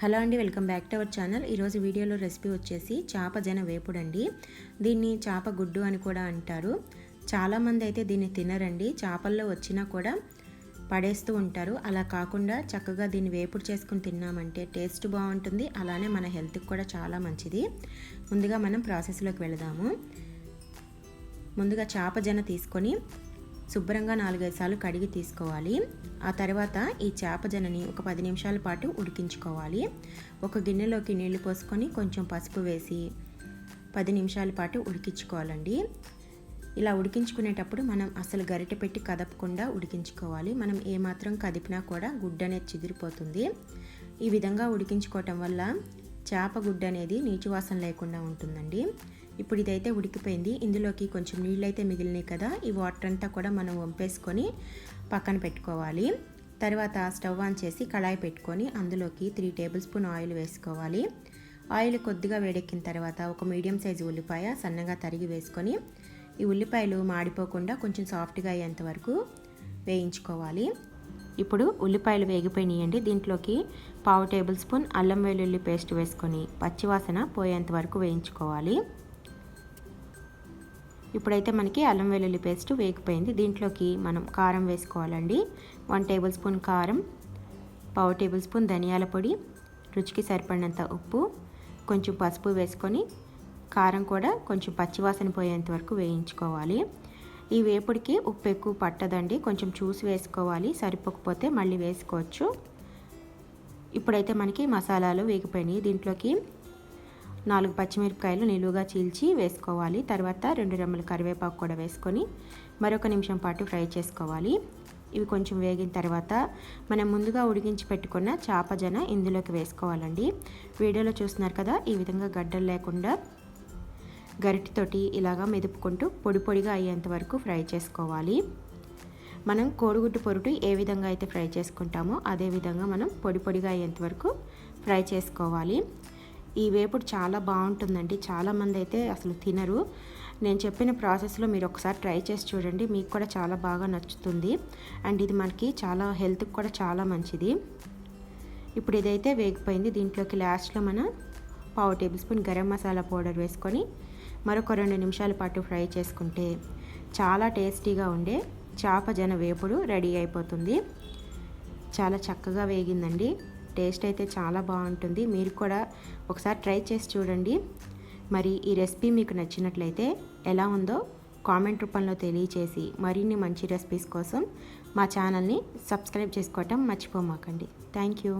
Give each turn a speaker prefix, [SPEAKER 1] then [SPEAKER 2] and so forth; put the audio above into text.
[SPEAKER 1] Hello అండి welcome back to our channel. ఈరోజు వీడియోలో రెసిపీ వచ్చేసి చేప జన వేపుడు అండి దీన్ని చేప గుడ్డు అని కూడా అంటారు. చాలామంది అయితే దీన్ని తినరండి. చేపల్లో వచ్చినా కూడా పడేస్తూ ఉంటారు. అలా కాకుండా చక్కగా దీన్ని వేపుడు చేసుకుని తిన్నామంటే టేస్ట్ బాగుంటుంది. అలానే మన హెల్త్కి కూడా చాలా మంచిది. ముందుగా మనం ప్రాసెస్లోకి వెళదాము. ముందుగా చేప జన తీసుకొని శుభ్రంగా నాలుగైదు కడిగి తీసుకోవాలి. ఆ తర్వాత ఈ చేప జనని ఒక పది నిమిషాల పాటు ఉడికించుకోవాలి. ఒక గిన్నెలోకి నీళ్ళు పోసుకొని కొంచెం పసుపు వేసి పది నిమిషాల పాటు ఉడికించుకోవాలండి. ఇలా ఉడికించుకునేటప్పుడు మనం అసలు గరిట పెట్టి కదపకుండా ఉడికించుకోవాలి. మనం ఏమాత్రం కదిపినా కూడా గుడ్డ అనేది చిదిరిపోతుంది. ఈ విధంగా ఉడికించుకోవటం వల్ల చేప గుడ్డ అనేది నీచు వాసన లేకుండా ఉంటుందండి. ఇప్పుడు ఇదైతే ఉడికిపోయింది. ఇందులోకి కొంచెం నీళ్ళు అయితే మిగిలినాయి కదా ఈ వాటర్ అంతా కూడా మనం వంపేసుకొని పక్కన పెట్టుకోవాలి. తర్వాత స్టవ్ ఆన్ చేసి కళాయి పెట్టుకొని అందులోకి త్రీ టేబుల్ స్పూన్ ఆయిల్ వేసుకోవాలి. ఆయిల్ కొద్దిగా వేడెక్కిన తర్వాత ఒక మీడియం సైజు ఉల్లిపాయ సన్నగా తరిగి వేసుకొని ఈ ఉల్లిపాయలు మాడిపోకుండా కొంచెం సాఫ్ట్గా అయ్యేంత వరకు వేయించుకోవాలి. ఇప్పుడు ఉల్లిపాయలు వేగిపోయినాయండి. దీంట్లోకి పావు టేబుల్ స్పూన్ అల్లం వెల్లుల్లి పేస్ట్ వేసుకొని పచ్చివాసన పోయేంత వరకు వేయించుకోవాలి. ఇప్పుడైతే మనకి అల్లం వెల్లుల్లి పేస్ట్ వేగిపోయింది. దీంట్లోకి మనం కారం వేసుకోవాలండి. వన్ టేబుల్ స్పూన్ కారం పావు టేబుల్ స్పూన్ ధనియాల పొడి రుచికి సరిపడినంత ఉప్పు కొంచెం పసుపు వేసుకొని కారం కూడా కొంచెం పచ్చివాసన పోయేంత వరకు వేయించుకోవాలి. ఈ వేపుడికి ఉప్పు ఎక్కువ పట్టదండి. కొంచెం చూసి వేసుకోవాలి. సరిపోకపోతే మళ్ళీ వేసుకోవచ్చు. ఇప్పుడైతే మనకి మసాలాలు వేగిపోయినాయి. దీంట్లోకి నాలుగు పచ్చిమిరపకాయలు నిలువుగా చీల్చి వేసుకోవాలి. తర్వాత రెండు రెమ్మల కరివేపాకు కూడా వేసుకొని మరొక నిమిషం పాటు ఫ్రై చేసుకోవాలి. ఇవి కొంచెం వేగిన తర్వాత మనం ముందుగా ఉడికించి పెట్టుకున్న చేప జన ఇందులోకి వేసుకోవాలండి. వీడియోలో చూస్తున్నారు కదా ఈ విధంగా గడ్డలు లేకుండా గరిటితోటి ఇలాగా మెదుపుకుంటూ పొడి పొడిగా అయ్యేంత వరకు ఫ్రై చేసుకోవాలి. మనం కోడిగుడ్డు పొరుటు ఏ విధంగా అయితే ఫ్రై చేసుకుంటామో అదే విధంగా మనం పొడి పొడిగా అయ్యేంత వరకు ఫ్రై చేసుకోవాలి. ఈ వేపుడు చాలా బాగుంటుందండి. చాలామంది అయితే అసలు తినరు. నేను చెప్పిన ప్రాసెస్లో మీరు ఒకసారి ట్రై చేసి చూడండి. మీకు కూడా చాలా బాగా నచ్చుతుంది. అండ్ ఇది మనకి చాలా హెల్త్కి కూడా చాలా మంచిది. ఇప్పుడు ఇదైతే వేగిపోయింది. దీంట్లోకి లాస్ట్లో మన పావు tablespoon garam masala powder వేసుకొని మరొక రెండు నిమిషాల పాటు ఫ్రై చేసుకుంటే చాలా టేస్టీగా ఉండే చేప జన వేపుడు రెడీ అయిపోతుంది. చాలా చక్కగా వేగిందండి. టేస్ట్ అయితే చాలా బాగుంటుంది. మీరు కూడా ఒకసారి ట్రై చేసి చూడండి. మరి ఈ రెసిపీ మీకు నచ్చినట్లయితే ఎలా ఉందో కామెంట్ రూపంలో తెలియచేసి మరిన్ని మంచి రెసిపీస్ కోసం మా ఛానల్ని సబ్స్క్రైబ్ చేసుకోవటం మర్చిపోమాకండి. Thank you.